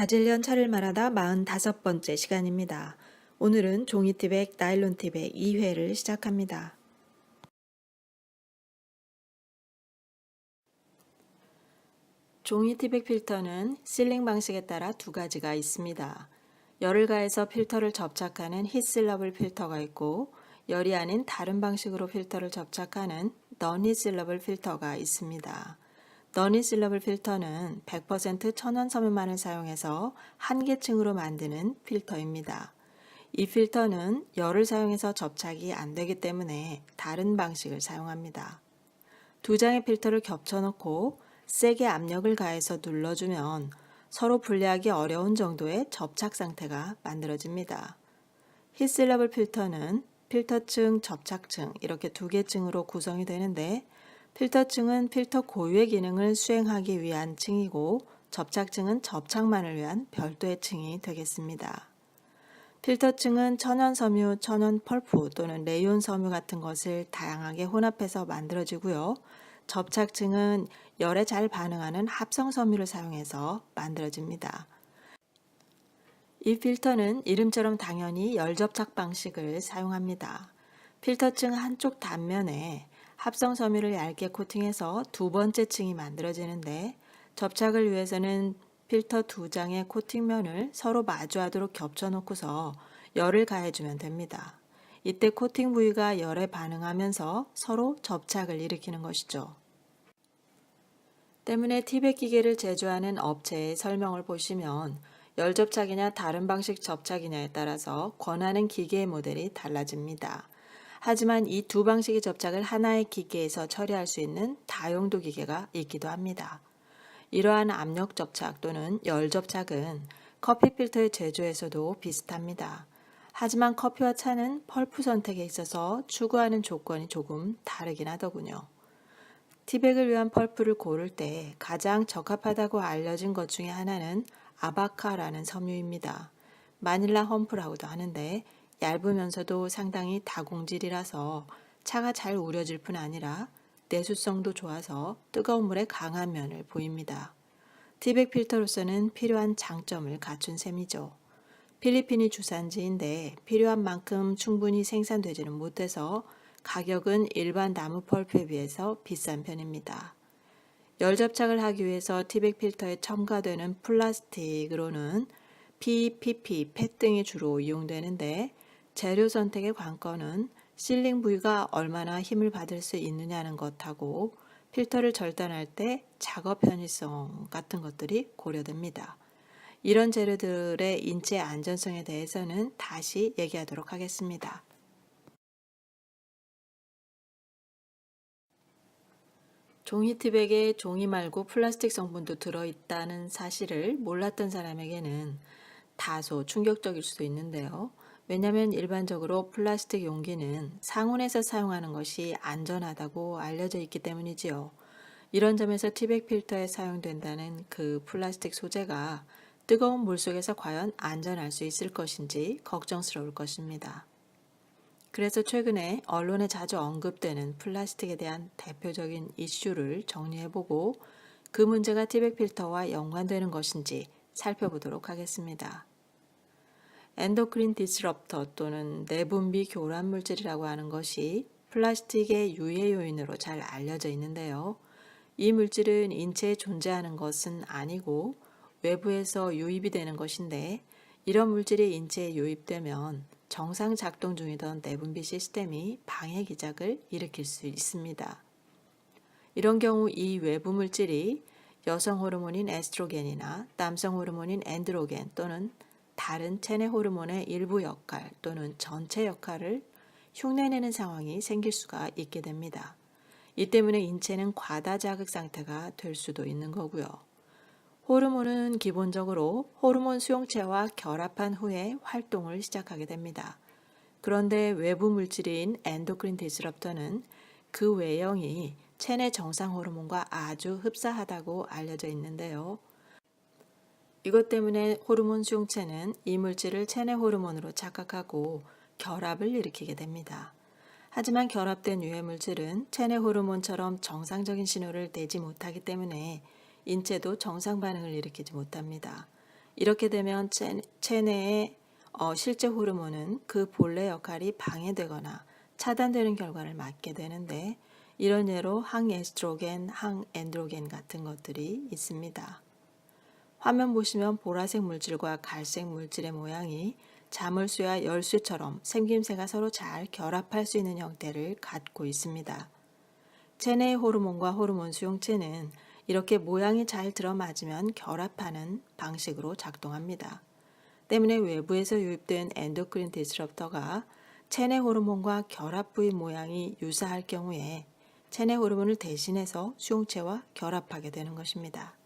다질련 차를 말하다 45번째 시간입니다. 오늘은 종이티백, 나일론티백 2회를 시작합니다. 종이티백 필터는 실링 방식에 따라 두 가지가 있습니다. 열을 가해서 필터를 접착하는 히슬러블 필터가 있고 열이 아닌 다른 방식으로 필터를 접착하는 넌히슬러블 필터가 있습니다. 너니실러블 필터는 100% 천연 섬유만을 사용해서 한 계층으로 만드는 필터입니다. 이 필터는 열을 사용해서 접착이 안 되기 때문에 다른 방식을 사용합니다. 두 장의 필터를 겹쳐놓고 세게 압력을 가해서 눌러주면 서로 분리하기 어려운 정도의 접착 상태가 만들어집니다. 히슬러블 필터는 필터층, 접착층 이렇게 두 개 층으로 구성이 되는데 필터층은 필터 고유의 기능을 수행하기 위한 층이고 접착층은 접착만을 위한 별도의 층이 되겠습니다. 필터층은 천연 섬유, 천연 펄프 또는 레이온 섬유 같은 것을 다양하게 혼합해서 만들어지고요. 접착층은 열에 잘 반응하는 합성 섬유를 사용해서 만들어집니다. 이 필터는 이름처럼 당연히 열 접착 방식을 사용합니다. 필터층 한쪽 단면에 합성 섬유를 얇게 코팅해서 두 번째 층이 만들어지는데 접착을 위해서는 필터 두 장의 코팅면을 서로 마주하도록 겹쳐놓고서 열을 가해주면 됩니다. 이때 코팅 부위가 열에 반응하면서 서로 접착을 일으키는 것이죠. 때문에 티백 기계를 제조하는 업체의 설명을 보시면 열 접착이냐 다른 방식 접착이냐에 따라서 권하는 기계의 모델이 달라집니다. 하지만 이 두 방식의 접착을 하나의 기계에서 처리할 수 있는 다용도 기계가 있기도 합니다. 이러한 압력 접착 또는 열 접착은 커피 필터의 제조에서도 비슷합니다. 하지만 커피와 차는 펄프 선택에 있어서 추구하는 조건이 조금 다르긴 하더군요. 티백을 위한 펄프를 고를 때 가장 적합하다고 알려진 것 중에 하나는 아바카라는 섬유입니다. 마닐라 험프라고도 하는데 얇으면서도 상당히 다공질이라서 차가 잘 우려질 뿐 아니라 내수성도 좋아서 뜨거운 물에 강한 면을 보입니다. 티백 필터로서는 필요한 장점을 갖춘 셈이죠. 필리핀이 주산지인데 필요한 만큼 충분히 생산되지는 못해서 가격은 일반 나무 펄프에 비해서 비싼 편입니다. 열 접착을 하기 위해서 티백 필터에 첨가되는 플라스틱으로는 PPP, 펫 등이 주로 이용되는데 재료 선택의 관건은 실링 부위가 얼마나 힘을 받을 수 있느냐는 것하고 필터를 절단할 때 작업 편의성 같은 것들이 고려됩니다. 이런 재료들의 인체 안전성에 대해서는 다시 얘기하도록 하겠습니다. 종이티백에 종이 말고 플라스틱 성분도 들어있다는 사실을 몰랐던 사람에게는 다소 충격적일 수도 있는데요. 왜냐하면 일반적으로 플라스틱 용기는 상온에서 사용하는 것이 안전하다고 알려져 있기 때문이지요. 이런 점에서 티백 필터에 사용된다는 그 플라스틱 소재가 뜨거운 물 속에서 과연 안전할 수 있을 것인지 걱정스러울 것입니다. 그래서 최근에 언론에 자주 언급되는 플라스틱에 대한 대표적인 이슈를 정리해보고 그 문제가 티백 필터와 연관되는 것인지 살펴보도록 하겠습니다. 엔도크린 디스럽터 또는 내분비 교란 물질이라고 하는 것이 플라스틱의 유해 요인으로 잘 알려져 있는데요. 이 물질은 인체에 존재하는 것은 아니고 외부에서 유입이 되는 것인데 이런 물질이 인체에 유입되면 정상 작동 중이던 내분비 시스템이 방해 기작을 일으킬 수 있습니다. 이런 경우 이 외부 물질이 여성 호르몬인 에스트로겐이나 남성 호르몬인 엔드로겐 또는 다른 체내 호르몬의 일부 역할 또는 전체 역할을 흉내내는 상황이 생길 수가 있게 됩니다. 이 때문에 인체는 과다 자극 상태가 될 수도 있는 거고요. 호르몬은 기본적으로 호르몬 수용체와 결합한 후에 활동을 시작하게 됩니다. 그런데 외부 물질인 엔도크린 디스럽터는 그 외형이 체내 정상 호르몬과 아주 흡사하다고 알려져 있는데요. 이것 때문에 호르몬 수용체는 이 물질을 체내 호르몬으로 착각하고 결합을 일으키게 됩니다. 하지만 결합된 유해 물질은 체내 호르몬처럼 정상적인 신호를 내지 못하기 때문에 인체도 정상 반응을 일으키지 못합니다. 이렇게 되면 체- 체내의 어, 실제 호르몬은 그 본래 역할이 방해되거나 차단되는 결과를 맞게 되는데 이런 예로 항에스트로겐, 항엔드로겐 같은 것들이 있습니다. 화면 보시면 보라색 물질과 갈색 물질의 모양이 자물쇠와 열쇠처럼 생김새가 서로 잘 결합할 수 있는 형태를 갖고 있습니다. 체내의 호르몬과 호르몬 수용체는 이렇게 모양이 잘 들어맞으면 결합하는 방식으로 작동합니다. 때문에 외부에서 유입된 엔도크린 디스럽터가 체내 호르몬과 결합 부위 모양이 유사할 경우에 체내 호르몬을 대신해서 수용체와 결합하게 되는 것입니다.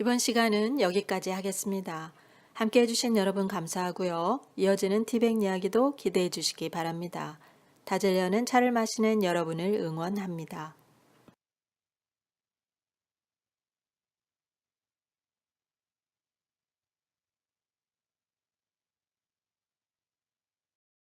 이번 시간은 여기까지 하겠습니다. 함께 해주신 여러분 감사하고요. 이어지는 티백 이야기도 기대해 주시기 바랍니다. 다젤리아는 차를 마시는 여러분을 응원합니다.